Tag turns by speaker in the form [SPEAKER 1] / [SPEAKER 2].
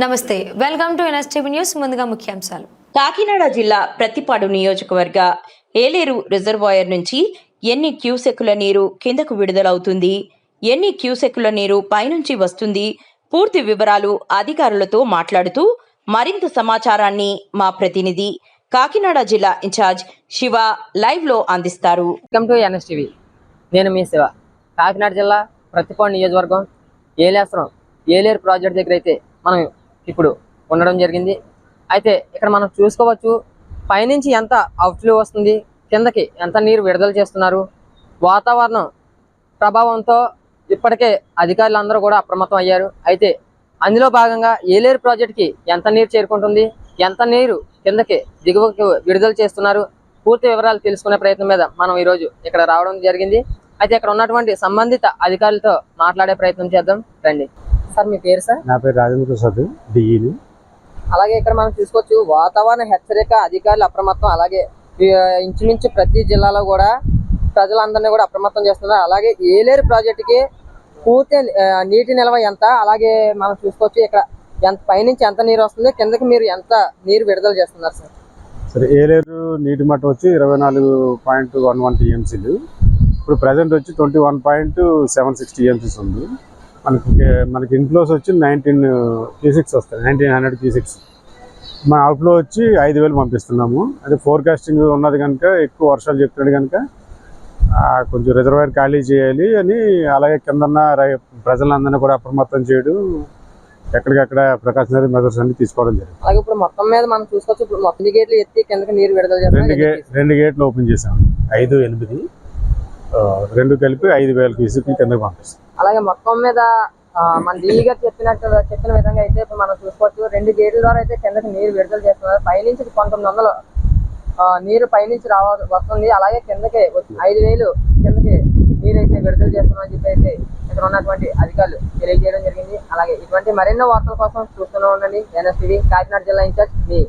[SPEAKER 1] నమస్తే welcome to NSTV news. ముందుగా ముఖ్యాంశాలు.
[SPEAKER 2] కాకినాడ జిల్లా ప్రతిపాడు నియోజకవర్గ ఏలేరు రిజర్వాయర్ నుంచి ఎన్ని క్యూసెక్కుల నీరు కిందకు విడుదలవుతుంది? ఎన్ని క్యూసెక్కుల నీరు పైనుంచి వస్తుంది? పూర్తి వివరాలు అధికారులతో మాట్లాడుతూ మరింత సమాచారాన్ని మా ప్రతినిధి కాకినాడ జిల్లా ఇన్ఛార్జ్ శివ లైవ్లో అందిస్తారు.
[SPEAKER 3] Welcome to NSTV. నేను మీ శివ. కాకినాడ జిల్లా ప్రతిపాడు నియోజకవర్గం ఏలేశ్వరం ఏలేరు ప్రాజెక్ట్ దగ్గర అయితే మనం ఇప్పుడు ఉండడం జరిగింది. అయితే ఇక్కడ మనం చూసుకోవచ్చు పైనుంచి ఎంత అవుట్ఫ్లో వస్తుంది కిందకి ఎంత నీరు విడుదల చేస్తున్నారు వాతావరణం ప్రభావంతో ఇప్పటికే అధికారులు అందరూ కూడా అప్రమత్తం అయ్యారు. అయితే అందులో భాగంగా ఏలేరు ప్రాజెక్ట్కి ఎంత నీరు చేరుకుంటుంది ఎంత నీరు కిందకి దిగువకు విడుదల చేస్తున్నారు పూర్తి వివరాలు తెలుసుకునే ప్రయత్నం మీద మనం ఈరోజు ఇక్కడ రావడం జరిగింది. అయితే ఇక్కడ ఉన్నటువంటి సంబంధిత అధికారులతో మాట్లాడే ప్రయత్నం చేద్దాం. రండి. సార్ మీ పేరు సార్?
[SPEAKER 4] నా పేరు రాజేంద్ర ప్రసాద్ డిఈని.
[SPEAKER 3] అలాగే ఇక్కడ మనం చూసుకోవచ్చు వాతావరణ హెచ్చరిక అధికారులు అప్రమత్తం అలాగే ఇంచుమించు ప్రతి జిల్లాలో కూడా ప్రజలందరినీ కూడా అప్రమత్తం చేస్తున్నారు. అలాగే ఏలేరు ప్రాజెక్టుకి పూర్తి నీటి నిల్వ ఎంత అలాగే మనం చూసుకోవచ్చు ఇక్కడ ఎంత పైనుంచి ఎంత నీరు వస్తుంది కిందకి మీరు ఎంత నీరు విడుదల చేస్తున్నారు సార్?
[SPEAKER 4] సరే ఏలేరు నీటి మట్టం వచ్చి ఇరవై నాలుగు పాయింట్ వన్ వన్ టీఎంసీలు. ఇప్పుడు ప్రజెంట్ వచ్చి twenty one point seven six TMCs ఉంది. మనకి మనకి ఇన్ఫ్లోస్ వచ్చి నైన్టీన్ క్యూసిక్స్ వస్తాయి. నైన్టీన్ హండ్రెడ్ క్యూసిక్స్ మన అవుట్ఫ్లో వచ్చి ఐదు వేలు పంపిస్తున్నాము. అదే ఫోర్కాస్టింగ్ ఉన్నది కనుక ఎక్కువ వర్షాలు చెప్తున్నాడు కనుక ఆ, కొంచెం రిజర్వాయర్ ఖాళీ చేయాలి అని అలాగే కిందన్న ప్రజలందరినీ కూడా అప్రమత్తం చేయడం. ఎక్కడికక్కడ ప్రికాషనరీ మెజర్స్ అన్ని తీసుకోవడం జరిగింది.
[SPEAKER 3] అలాగే ఇప్పుడు మొత్తం మీద మనం చూసుకోవచ్చు ఇప్పుడు మొత్తం గేట్లు ఎత్తి కిందకి నీరు విడుదల
[SPEAKER 4] రెండు రెండు గేట్లు ఓపెన్ చేసాం ఐదు ఎనిమిది రెండు కలిపి ఐదు వేల క్యూసెక్ కిందకి పంపిస్తాం.
[SPEAKER 3] అలాగే మొత్తం మీద మన డిఈ గారు చెప్పినట్టు చెప్పిన విధంగా అయితే ఇప్పుడు మనం చూసుకోవచ్చు రెండు గేట్ల ద్వారా అయితే కిందకి నీరు విడుదల చేస్తున్నారు. పైనుంచి పంతొమ్మిది వందలు నీరు పైనుంచి రావ వస్తుంది. అలాగే కిందకి ఐదు వేలు కిందకి నీరు అయితే విడుదల చేస్తున్నామని చెప్పి అయితే ఇక్కడ ఉన్నటువంటి అధికారులు తెలియజేయడం జరిగింది. అలాగే ఇటువంటి మరెన్నో వార్తల కోసం చూస్తూనే ఉండండి. ఎన్ఎస్టీవీ కాకినాడ జిల్లా ఇన్ఛార్జ్ మీ